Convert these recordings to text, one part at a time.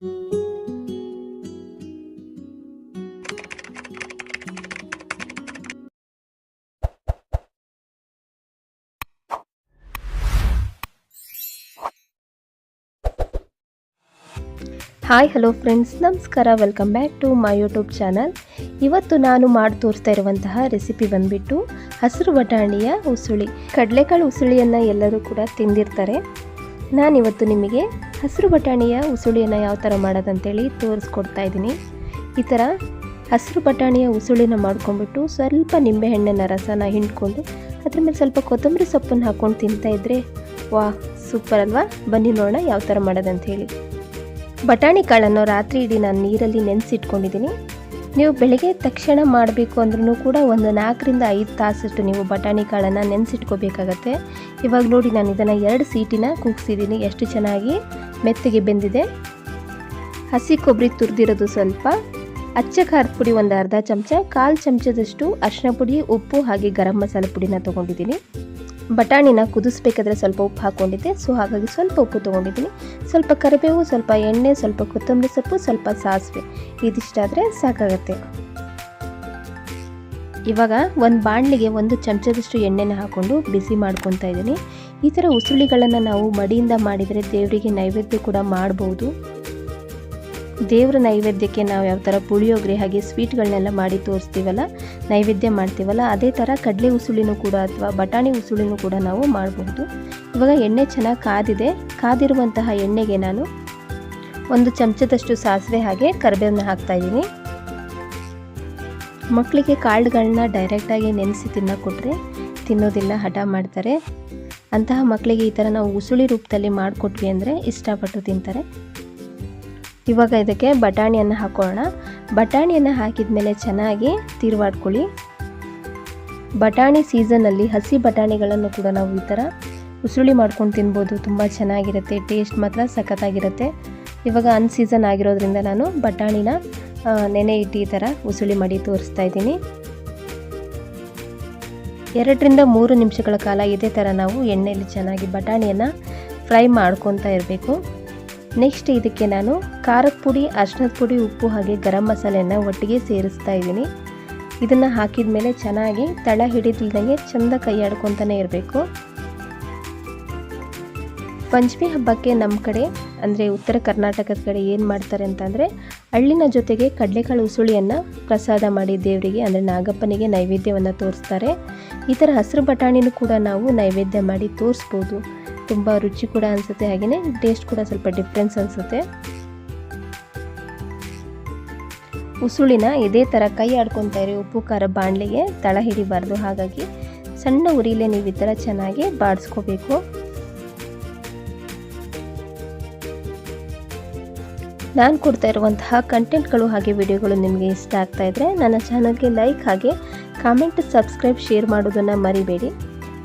Hi hello friends ನಮಸ್ಕಾರ welcome back to my YouTube channel ಇವತ್ತು ನಾನು ಮಾಡಿ ತೋರಿಸ್ತಾ ಇರುವಂತಹ ರೆಸಿಪಿ ಬಂದ್ಬಿಟ್ಟು ಹಸಿರು ಬಟಾಣಿಯ ಉಸುಳಿ. ಕಡಲೆಕಾಳು ಉಸುಳಿಯನ್ನು ಎಲ್ಲರೂ ಕೂಡ ತಿಂದಿರ್ತಾರೆ. ನಾನಿವತ್ತು ನಿಮಗೆ ಹಸಿರು ಬಟಾಣಿಯ ಉಸುಳಿಯನ್ನು ಯಾವ ಥರ ಮಾಡೋದಂತೇಳಿ ತೋರಿಸ್ಕೊಡ್ತಾ ಇದ್ದೀನಿ. ಈ ಥರ ಹಸಿರು ಬಟಾಣಿಯ ಉಸುಳಿನ ಮಾಡ್ಕೊಂಡ್ಬಿಟ್ಟು ಸ್ವಲ್ಪ ನಿಂಬೆಹಣ್ಣಿನ ರಸನ ಹಿಂಡ್ಕೊಂಡು ಅದ್ರ ಮೇಲೆ ಸ್ವಲ್ಪ ಕೊತ್ತಂಬರಿ ಸೊಪ್ಪನ್ನು ಹಾಕ್ಕೊಂಡು ತಿಂತಾ ಇದ್ರೆ ವಾ, ಸೂಪರ್ ಅಲ್ವಾ? ಬನ್ನಿ ನೋಡೋಣ ಯಾವ ಥರ ಮಾಡೋದಂತ ಹೇಳಿ ಬಟಾಣಿ ಕಾಳನ್ನು ರಾತ್ರಿ ಇಡೀ ನಾನು ನೀರಲ್ಲಿ ನೆನೆಸಿಟ್ಕೊಂಡಿದ್ದೀನಿ. ನೀವು ಬೆಳಗ್ಗೆ ತಕ್ಷಣ ಮಾಡಬೇಕು ಅಂದ್ರೂ ಕೂಡ ಒಂದು ನಾಲ್ಕರಿಂದ ಐದು ತಾಸಷ್ಟು ನೀವು ಬಟಾಣಿ ಕಾಳನ್ನು ನೆನೆಸಿಟ್ಕೋಬೇಕಾಗತ್ತೆ. ಇವಾಗ ನೋಡಿ ನಾನು ಇದನ್ನು ಎರಡು ಸೀಟಿನ ಕೂಗ್ಸಿದ್ದೀನಿ. ಎಷ್ಟು ಚೆನ್ನಾಗಿ ಮೆತ್ತಗೆ ಬೆಂದಿದೆ. ಹಸಿ ಕೊಬ್ಬರಿ ತುರಿದಿರೋದು ಸ್ವಲ್ಪ. ಅಚ್ಚ ಖಾರದ ಪುಡಿ ಒಂದು ಅರ್ಧ ಚಮಚ. ಕಾಲು ಚಮಚದಷ್ಟು ಅರಿಶಿನ ಪುಡಿ, ಉಪ್ಪು ಹಾಗೆ ಗರಂ ಮಸಾಲೆ ಪುಡಿನ ತೊಗೊಂಡಿದ್ದೀನಿ. ಬಟಾಣಿನ ಕುದಿಸ್ಬೇಕಾದ್ರೆ ಸ್ವಲ್ಪ ಉಪ್ಪು ಹಾಕ್ಕೊಂಡಿದ್ದೆ. ಸೊ ಹಾಗಾಗಿ ಸ್ವಲ್ಪ ಉಪ್ಪು ತೊಗೊಂಡಿದ್ದೀನಿ. ಸ್ವಲ್ಪ ಕರಿಬೇವು, ಸ್ವಲ್ಪ ಎಣ್ಣೆ, ಸ್ವಲ್ಪ ಕೊತ್ತಂಬರಿ ಸೊಪ್ಪು, ಸ್ವಲ್ಪ ಸಾಸಿವೆ. ಇದಿಷ್ಟಾದರೆ ಸಾಕಾಗತ್ತೆ. ಇವಾಗ ಒಂದು ಬಾಣಲಿಗೆ ಒಂದು ಚಮಚದಷ್ಟು ಎಣ್ಣೆನ ಹಾಕ್ಕೊಂಡು ಬಿಸಿ ಮಾಡ್ಕೊತಾ ಇದ್ದೀನಿ. ಈ ಥರ ಉಸುಳಿಗಳನ್ನು ನಾವು ಮಡಿಯಿಂದ ಮಾಡಿದರೆ ದೇವರಿಗೆ ನೈವೇದ್ಯ ಕೂಡ ಮಾಡ್ಬೋದು. ದೇವರ ನೈವೇದ್ಯಕ್ಕೆ ನಾವು ಯಾವ ಥರ ಪುಳಿಯೋಗರೆ ಹಾಗೆ ಸ್ವೀಟ್ಗಳನ್ನೆಲ್ಲ ಮಾಡಿ ತೋರಿಸ್ತೀವಲ್ಲ, ನೈವೇದ್ಯ ಮಾಡ್ತೀವಲ್ಲ, ಅದೇ ಥರ ಕಡಲೆ ಉಸುಳಿನೂ ಕೂಡ ಅಥವಾ ಬಟಾಣಿ ಉಸುಳಿನೂ ಕೂಡ ನಾವು ಮಾಡಬಹುದು ಇವಾಗ ಎಣ್ಣೆ ಚೆನ್ನಾಗಿ ಕಾದಿದೆ, ಕಾದಿರುವಂತಹ ಎಣ್ಣೆಗೆ ನಾನು ಒಂದು ಚಮಚದಷ್ಟು ಸಾಸಿವೆ ಹಾಗೆ ಕರಿಬೇವನ್ನ ಹಾಕ್ತಾ ಇದ್ದೀನಿ. ಮಕ್ಕಳಿಗೆ ಕಾಳುಗಳನ್ನ ಡೈರೆಕ್ಟಾಗಿ ನೆನೆಸಿ ತಿನ್ನೋ ಕೊಟ್ಟರೆ ತಿನ್ನೋದಿಲ್ಲ, ಹಠ ಮಾಡ್ತಾರೆ. ಅಂತಹ ಮಕ್ಕಳಿಗೆ ಈ ಥರ ನಾವು ಉಸುಳಿ ರೂಪದಲ್ಲಿ ಮಾಡಿಕೊಟ್ವಿ ಅಂದರೆ ಇಷ್ಟಪಟ್ಟು ತಿಂತಾರೆ. ಇವಾಗ ಇದಕ್ಕೆ ಬಟಾಣಿಯನ್ನು ಹಾಕೋಣ. ಬಟಾಣಿಯನ್ನು ಹಾಕಿದ ಮೇಲೆ ಚೆನ್ನಾಗಿ ತಿರುವಾಡ್ಕೊಳ್ಳಿ. ಬಟಾಣಿ ಸೀಸನಲ್ಲಿ ಹಸಿ ಬಟಾಣಿಗಳನ್ನು ಕೂಡ ನಾವು ಈ ಥರ ಉಸುಳಿ ಮಾಡ್ಕೊಂಡು ತಿನ್ಬೋದು. ತುಂಬ ಚೆನ್ನಾಗಿರುತ್ತೆ ಟೇಸ್ಟ್ ಮಾತ್ರ ಸಖತ್ತಾಗಿರುತ್ತೆ. ಇವಾಗ ಅನ್ ಸೀಸನ್ ಆಗಿರೋದ್ರಿಂದ ನಾನು ಬಟಾಣಿನ ನೆನೆ ಇಟ್ಟು ಈ ಥರ ಉಸುಳಿ ಮಾಡಿ ತೋರಿಸ್ತಾ ಇದ್ದೀನಿ. ಎರಡರಿಂದ ಮೂರು ನಿಮಿಷಗಳ ಕಾಲ ಇದೇ ಥರ ನಾವು ಎಣ್ಣೆಯಲ್ಲಿ ಚೆನ್ನಾಗಿ ಬಟಾಣಿಯನ್ನು ಫ್ರೈ ಮಾಡ್ಕೊತಾ ಇರಬೇಕು. ನೆಕ್ಸ್ಟ್ ಇದಕ್ಕೆ ನಾನು ಖಾರದ ಪುಡಿ ಅರ್ಶಿನದ ಪುಡಿ, ಉಪ್ಪು ಹಾಗೆ ಗರಂ ಮಸಾಲೆಯನ್ನು ಒಟ್ಟಿಗೆ ಸೇರಿಸ್ತಾ ಇದ್ದೀನಿ. ಇದನ್ನು ಹಾಕಿದ ಮೇಲೆ ಚೆನ್ನಾಗಿ ತಳ ಹಿಡಿದಿಲ್ದಂಗೆ ಚೆಂದ ಕೈಯಾಡ್ಕೊತಾನೆ ಇರಬೇಕು. ಪಂಚಮಿ ಹಬ್ಬಕ್ಕೆ ನಮ್ಮ ಕಡೆ, ಅಂದರೆ ಉತ್ತರ ಕರ್ನಾಟಕದ ಕಡೆ ಏನು ಮಾಡ್ತಾರೆ ಅಂತಂದರೆ ಹಳ್ಳಿನ ಜೊತೆಗೆ ಕಡಲೆಕಾಳು ಉಸುಳಿಯನ್ನು ಪ್ರಸಾದ ಮಾಡಿ ದೇವರಿಗೆ, ಅಂದರೆ ನಾಗಪ್ಪನಿಗೆ ನೈವೇದ್ಯವನ್ನು ತೋರಿಸ್ತಾರೆ. ಈ ಥರ ಹಸಿರು ಬಟಾಣಿನೂ ಕೂಡ ನಾವು ನೈವೇದ್ಯ ಮಾಡಿ ತೋರಿಸ್ಬೋದು. ತುಂಬ ರುಚಿ ಕೂಡ ಅನಿಸುತ್ತೆ ಹಾಗೆಯೇ ಟೇಸ್ಟ್ ಕೂಡ ಸ್ವಲ್ಪ ಡಿಫ್ರೆನ್ಸ್ ಅನಿಸುತ್ತೆ. ಉಸುಳಿನ ಇದೇ ಥರ ಕೈ ಆಡ್ಕೊತಾ ಇರಿ, ಉಪ್ಪು, ಖಾರ, ಬಾಣಲೆಗೆ ತಳ ಹಿಡಿಬಾರ್ದು. ಹಾಗಾಗಿ ಸಣ್ಣ ಉರಿಲೇ ನೀವು ಈ ಥರ ಚೆನ್ನಾಗಿ ಬಾಡಿಸ್ಕೋಬೇಕು. ನಾನು ಕೊಡ್ತಾ ಇರುವಂತಹ ಕಂಟೆಂಟ್ಗಳು ಹಾಗೆ ವಿಡಿಯೋಗಳು ನಿಮಗೆ ಇಷ್ಟ ಆಗ್ತಾ ಇದ್ದರೆ ನನ್ನ ಚಾನಲ್ಗೆ ಲೈಕ್ ಹಾಗೆ ಕಾಮೆಂಟ್ ಸಬ್ಸ್ಕ್ರೈಬ್ ಶೇರ್ ಮಾಡೋದನ್ನು ಮರಿಬೇಡಿ.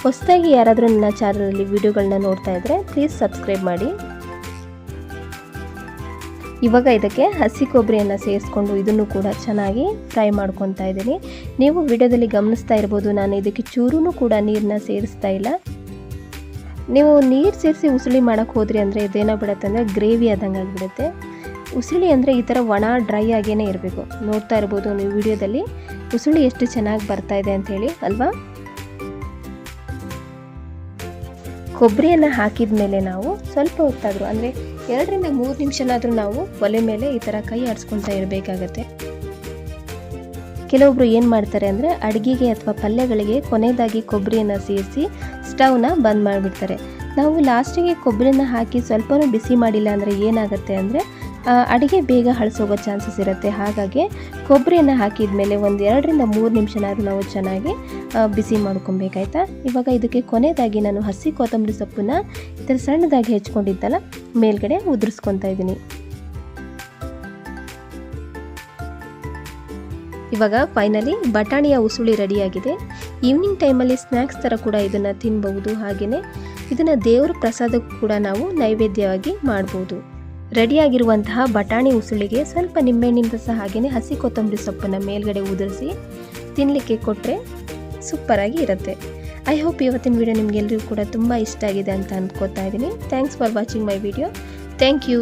ಹೊಸದಾಗಿ ಯಾರಾದರೂ ನನ್ನ ಚಾನಲಲ್ಲಿ ವಿಡಿಯೋಗಳನ್ನ ನೋಡ್ತಾ ಇದ್ದರೆ ಪ್ಲೀಸ್ ಸಬ್ಸ್ಕ್ರೈಬ್ ಮಾಡಿ. ಇವಾಗ ಇದಕ್ಕೆ ಹಸಿ ಕೊಬ್ಬರಿಯನ್ನು ಸೇರಿಸ್ಕೊಂಡು ಇದನ್ನು ಕೂಡ ಚೆನ್ನಾಗಿ ಫ್ರೈ ಮಾಡ್ಕೊತಾ ಇದ್ದೀನಿ. ನೀವು ವಿಡಿಯೋದಲ್ಲಿ ಗಮನಿಸ್ತಾ ಇರ್ಬೋದು, ನಾನು ಇದಕ್ಕೆ ಚೂರೂ ಕೂಡ ನೀರನ್ನ ಸೇರಿಸ್ತಾ ಇಲ್ಲ. ನೀವು ನೀರು ಸೇರಿಸಿ ಉಸುಳಿ ಮಾಡೋಕ್ಕೆ ಹೋದ್ರಿ ಅಂದರೆ ಇದೇನೋ ಬಿಡುತ್ತೆ ಅಂದರೆ ಗ್ರೇವಿ ಆದಂಗೆ ಆಗಿಬಿಡುತ್ತೆ. ಉಸುಳಿ ಅಂದರೆ ಈ ಥರ ಒಣ, ಡ್ರೈ ಆಗೇ ಇರಬೇಕು. ನೋಡ್ತಾ ಇರ್ಬೋದು ನೀವು ವಿಡಿಯೋದಲ್ಲಿ. ಉಸುಳಿ ಎಷ್ಟು ಚೆನ್ನಾಗಿ ಬರ್ತಾ ಇದೆ ಅಂಥೇಳಿ ಅಲ್ವಾ? ಕೊಬ್ಬರಿಯನ್ನು ಹಾಕಿದ ಮೇಲೆ ನಾವು ಸ್ವಲ್ಪ ಹೊತ್ತಾದರೂ, ಅಂದರೆ ಎರಡರಿಂದ ಮೂರು ನಿಮಿಷನಾದರೂ ನಾವು ಒಲೆ ಮೇಲೆ ಈ ಥರ ಕೈ ಆಡಿಸ್ಕೊಳ್ತಾ ಇರಬೇಕಾಗತ್ತೆ. ಕೆಲವೊಬ್ರು ಏನು ಮಾಡ್ತಾರೆ ಅಂದರೆ ಅಡುಗೆಗೆ ಅಥವಾ ಪಲ್ಯಗಳಿಗೆ ಕೊನೆಯದಾಗಿ ಕೊಬ್ಬರಿಯನ್ನು ಸೇರಿಸಿ ಸ್ಟವ್ನ ಬಂದ್ ಮಾಡಿಬಿಡ್ತಾರೆ. ನಾವು ಲಾಸ್ಟಿಗೆ ಕೊಬ್ಬರಿನ ಹಾಕಿ ಸ್ವಲ್ಪನೂ ಬಿಸಿ ಮಾಡಿಲ್ಲ ಅಂದರೆ ಏನಾಗುತ್ತೆ ಅಂದರೆ ಅಡುಗೆ ಬೇಗ ಹಳಸೋಗೋ ಚಾನ್ಸಸ್ ಇರುತ್ತೆ. ಹಾಗಾಗಿ ಕೊಬ್ಬರಿಯನ್ನು ಹಾಕಿದ ಮೇಲೆ ಒಂದು ಎರಡರಿಂದ ಮೂರು ನಿಮಿಷನಾದ್ರೂ ನಾವು ಚೆನ್ನಾಗಿ ಬಿಸಿ ಮಾಡ್ಕೊಬೇಕಾಯ್ತಾ ಇವಾಗ ಇದಕ್ಕೆ ಕೊನೆಯದಾಗಿ ನಾನು ಹಸಿ ಕೊತ್ತಂಬರಿ ಸೊಪ್ಪನ್ನ ಈ ಥರ ಸಣ್ಣದಾಗಿ ಹೆಚ್ಕೊಂಡಿದ್ದಲ್ಲ, ಮೇಲ್ಗಡೆ ಉದುರಿಸ್ಕೊತಾ ಇದ್ದೀನಿ. ಇವಾಗ ಫೈನಲಿ ಬಟಾಣಿಯ ಉಸುಳಿ ರೆಡಿಯಾಗಿದೆ. ಈವ್ನಿಂಗ್ ಟೈಮಲ್ಲಿ ಸ್ನ್ಯಾಕ್ಸ್ ಥರ ಕೂಡ ಇದನ್ನು ತಿನ್ಬಹುದು ಹಾಗೆಯೇ ಇದನ್ನು ದೇವರ ಪ್ರಸಾದಕ್ಕೂ ಕೂಡ ನಾವು ನೈವೇದ್ಯವಾಗಿ ಮಾಡ್ಬೋದು. ರೆಡಿಯಾಗಿರುವಂತಹ ಬಟಾಣಿ ಉಸುಳಿಗೆ ಸ್ವಲ್ಪ ನಿಂಬೆಹಣ್ಣಿನ ರಸ ಹಾಗೆಯೇ ಹಸಿ ಕೊತ್ತಂಬರಿ ಸೊಪ್ಪನ್ನು ಮೇಲ್ಗಡೆ ಉದುರಿಸಿ ತಿನ್ನಲಿಕ್ಕೆ ಕೊಟ್ಟರೆ ಸೂಪರಾಗಿ ಇರುತ್ತೆ. ಐ ಹೋಪ್ ಇವತ್ತಿನ ವಿಡಿಯೋ ನಿಮಗೆಲ್ಲರಿಗೂ ಕೂಡ ತುಂಬ ಇಷ್ಟ ಆಗಿದೆ ಅಂತ ಅಂದ್ಕೋತಾ ಇದ್ದೀನಿ. Thanks for watching my video thank you